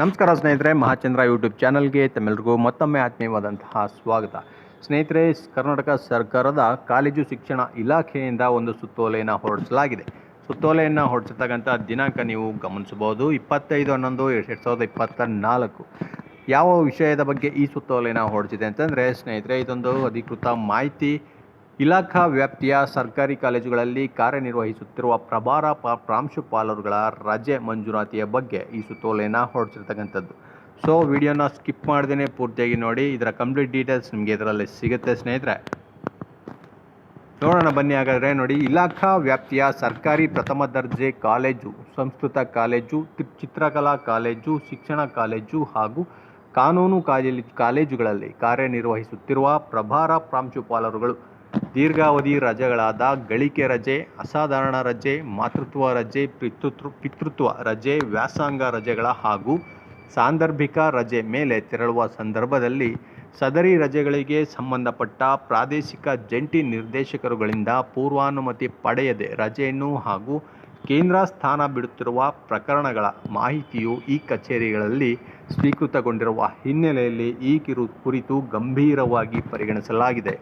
ನಮಸ್ಕಾರ ಸ್ನೇಹಿತರೆ, ಮಹಾಚಂದ್ರ ಯೂಟ್ಯೂಬ್ ಚಾನಲ್ಗೆ ತಮ್ಮೆಲ್ಲರಿಗೂ ಮತ್ತೊಮ್ಮೆ ಆತ್ಮೀಯವಾದಂತಹ ಸ್ವಾಗತ. ಸ್ನೇಹಿತರೆ, ಕರ್ನಾಟಕ ಸರ್ಕಾರದ ಕಾಲೇಜು ಶಿಕ್ಷಣ ಇಲಾಖೆಯಿಂದ ಒಂದು ಸುತ್ತೋಲೆಯನ್ನು ಹೊರಡಿಸಲಾಗಿದೆ. ಸುತ್ತೋಲೆಯನ್ನು ಹೊರಡಿಸತಕ್ಕಂಥ ದಿನಾಂಕ ನೀವು ಗಮನಿಸಬಹುದು. ಇಪ್ಪತ್ತೈದು, ಹನ್ನೊಂದು, ಎರಡು ಸಾವಿರದ ಇಪ್ಪತ್ತ ನಾಲ್ಕು ಯಾವ ವಿಷಯದ ಬಗ್ಗೆ ಈ ಸುತ್ತೋಲೆಯನ್ನು ಹೊರಡಿಸಿದೆ ಅಂತಂದರೆ, ಸ್ನೇಹಿತರೆ, ಇದೊಂದು ಅಧಿಕೃತ ಮಾಹಿತಿ. ಇಲಾಖಾ ವ್ಯಾಪ್ತಿಯ ಸರ್ಕಾರಿ ಕಾಲೇಜುಗಳಲ್ಲಿ ಕಾರ್ಯನಿರ್ವಹಿಸುತ್ತಿರುವ ಪ್ರಭಾರ ಪ್ರಾಂಶುಪಾಲರುಗಳ ರಜೆ ಮಂಜೂರಾತಿಯ ಬಗ್ಗೆ ಈ ಸುತ್ತೋಲೆಯನ್ನು ಹೊರಡಿಸಿರ್ತಕ್ಕಂಥದ್ದು. ಸೊ ವಿಡಿಯೋನ ಸ್ಕಿಪ್ ಮಾಡ್ದೇ ಪೂರ್ತಿಯಾಗಿ ನೋಡಿ. ಇದರ ಕಂಪ್ಲೀಟ್ ಡೀಟೇಲ್ಸ್ ನಿಮಗೆ ಇದರಲ್ಲಿ ಸಿಗುತ್ತೆ ಸ್ನೇಹಿತರೆ. ನೋಡೋಣ ಬನ್ನಿ ಹಾಗಾದರೆ ನೋಡಿ. ಇಲಾಖಾ ವ್ಯಾಪ್ತಿಯ ಸರ್ಕಾರಿ ಪ್ರಥಮ ದರ್ಜೆ ಕಾಲೇಜು, ಸಂಸ್ಕೃತ ಕಾಲೇಜು ಚಿತ್ರಕಲಾ ಕಾಲೇಜು, ಶಿಕ್ಷಣ ಕಾಲೇಜು ಹಾಗೂ ಕಾನೂನು ಕಾಲೇಜು, ಕಾಲೇಜುಗಳಲ್ಲಿ ಕಾರ್ಯನಿರ್ವಹಿಸುತ್ತಿರುವ ಪ್ರಭಾರ ಪ್ರಾಂಶುಪಾಲರುಗಳು ದೀರ್ಘಾವಧಿ ರಜೆಗಳಾದ ಗಳಿಕೆ ರಜೆ, ಅಸಾಧಾರಣ ರಜೆ, ಮಾತೃತ್ವ ರಜೆ, ಪಿತೃತ್ವ ಪಿತೃತ್ವ ರಜೆ, ವ್ಯಾಸಂಗ ರಜೆಗಳ ಹಾಗೂ ಸಾಂದರ್ಭಿಕ ರಜೆ ಮೇಲೆ ತೆರಳುವ ಸಂದರ್ಭದಲ್ಲಿ ಸದರಿ ರಜೆಗಳಿಗೆ ಸಂಬಂಧಪಟ್ಟ ಪ್ರಾದೇಶಿಕ ಜಂಟಿ ನಿರ್ದೇಶಕರುಗಳಿಂದ ಪೂರ್ವಾನುಮತಿ ಪಡೆಯದೆ ರಜೆಯನ್ನು ಹಾಗೂ ಕೇಂದ್ರ ಸ್ಥಾನ ಬಿಡುತ್ತಿರುವ ಪ್ರಕರಣಗಳ ಮಾಹಿತಿಯು ಈ ಕಚೇರಿಗಳಲ್ಲಿ ಸ್ವೀಕೃತಗೊಂಡಿರುವ ಹಿನ್ನೆಲೆಯಲ್ಲಿ ಈ ಕಿರು, ಕುರಿತು ಗಂಭೀರವಾಗಿ ಪರಿಗಣಿಸಲಾಗಿದೆ.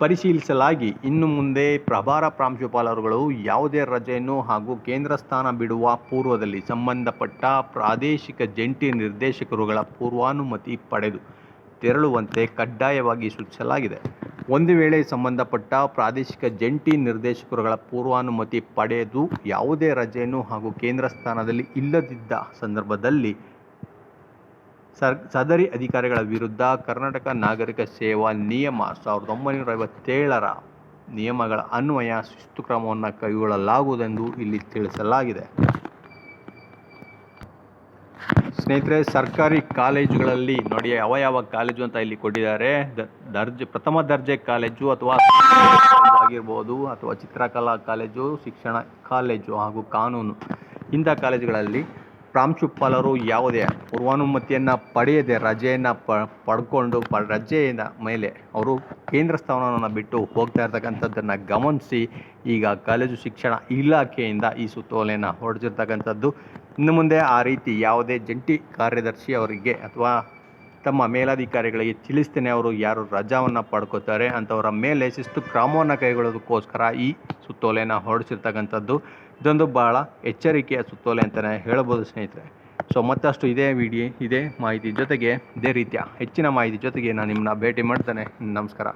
ಪರಿಶೀಲಿಸಲಾಗಿ ಇನ್ನು ಮುಂದೆ ಪ್ರಭಾರ ಪ್ರಾಂಶುಪಾಲರುಗಳು ಯಾವುದೇ ರಜೆಯನ್ನು ಹಾಗೂ ಕೇಂದ್ರ ಸ್ಥಾನ ಬಿಡುವ ಪೂರ್ವದಲ್ಲಿ ಸಂಬಂಧಪಟ್ಟ ಪ್ರಾದೇಶಿಕ ಜಂಟಿ ನಿರ್ದೇಶಕರುಗಳ ಪೂರ್ವಾನುಮತಿ ಪಡೆದು ತೆರಳುವಂತೆ ಕಡ್ಡಾಯವಾಗಿ ಸೂಚಿಸಲಾಗಿದೆ. ಒಂದು ವೇಳೆ ಸಂಬಂಧಪಟ್ಟ ಪ್ರಾದೇಶಿಕ ಜಂಟಿ ನಿರ್ದೇಶಕರುಗಳ ಪೂರ್ವಾನುಮತಿ ಪಡೆದು ಯಾವುದೇ ರಜೆಯನ್ನು ಹಾಗೂ ಕೇಂದ್ರ ಸ್ಥಾನದಲ್ಲಿ ಇಲ್ಲದಿದ್ದ ಸಂದರ್ಭದಲ್ಲಿ ಸರ್, ಸದರಿ ಅಧಿಕಾರಿಗಳ ವಿರುದ್ಧ ಕರ್ನಾಟಕ ನಾಗರಿಕ ಸೇವಾ ನಿಯಮ ಸಾವಿರದ ಒಂಬೈನೂರ ಐವತ್ತೇಳರ ನಿಯಮಗಳ ಅನ್ವಯ ಶಿಸ್ತು ಕ್ರಮವನ್ನು ಕೈಗೊಳ್ಳಲಾಗುವುದೆಂದು ಇಲ್ಲಿ ತಿಳಿಸಲಾಗಿದೆ. ಸ್ನೇಹಿತರೆ, ಸರ್ಕಾರಿ ಕಾಲೇಜುಗಳಲ್ಲಿ ನೋಡಿ ಯಾವ ಯಾವ ಕಾಲೇಜು ಅಂತ ಇಲ್ಲಿ ಕೊಟ್ಟಿದ್ದಾರೆ. ದರ್ಜೆ, ಪ್ರಥಮ ದರ್ಜೆ ಕಾಲೇಜು ಅಥವಾ ಆಗಿರ್ಬೋದು, ಅಥವಾ ಚಿತ್ರಕಲಾ ಕಾಲೇಜು, ಶಿಕ್ಷಣ ಕಾಲೇಜು ಹಾಗೂ ಕಾನೂನು. ಇಂಥ ಕಾಲೇಜುಗಳಲ್ಲಿ ಪ್ರಾಂಶುಪಾಲರು ಯಾವುದೇ ಪೂರ್ವಾನುಮತಿಯನ್ನು ಪಡೆಯದೆ ರಜೆಯನ್ನು ಪ, ಪಡ್ಕೊಂಡು ಪ ರಜೆಯ ಮೇಲೆ ಅವರು ಕೇಂದ್ರ ಸ್ಥಾನವನ್ನು ಬಿಟ್ಟು ಹೋಗ್ತಾ ಇರ್ತಕ್ಕಂಥದ್ದನ್ನು ಗಮನಿಸಿ ಈಗ ಕಾಲೇಜು ಶಿಕ್ಷಣ ಇಲಾಖೆಯಿಂದ ಈ ಸುತ್ತೋಲೆಯನ್ನು ಹೊರಡಿಸಿರ್ತಕ್ಕಂಥದ್ದು. ಇನ್ನು ಮುಂದೆ ಆ ರೀತಿ ಯಾವುದೇ ಜಂಟಿ ಕಾರ್ಯದರ್ಶಿ ಅವರಿಗೆ ಅಥವಾ ತಮ್ಮ ಮೇಲಾಧಿಕಾರಿಗಳಿಗೆ ತಿಳಿಸ್ತೇನೆ ಅವರು ಯಾರು ರಜಾವನ್ನು ಪಡ್ಕೋತಾರೆ ಅಂಥವರ ಮೇಲೆ ಶಿಸ್ತು ಕ್ರಮವನ್ನು ಕೈಗೊಳ್ಳೋದಕ್ಕೋಸ್ಕರ ಈ ಸುತ್ತೋಲೆಯನ್ನು ಹೊರಡಿಸಿರ್ತಕ್ಕಂಥದ್ದು. ಇದೊಂದು ಬಹಳ ಎಚ್ಚರಿಕೆಯ ಸುತ್ತೋಲೆ ಅಂತಲೇ ಹೇಳ್ಬೋದು ಸ್ನೇಹಿತರೆ. ಸೊ ಮತ್ತಷ್ಟು ಇದೇ ವಿಡಿಯೋ ಇದೇ ಮಾಹಿತಿ ಜೊತೆಗೆ ಇದೇ ರೀತಿಯ ಹೆಚ್ಚಿನ ಮಾಹಿತಿ ಜೊತೆಗೆ ನಾನು ನಿಮ್ಮನ್ನ ಭೇಟಿ ಮಾಡ್ತೇನೆ. ನಮಸ್ಕಾರ.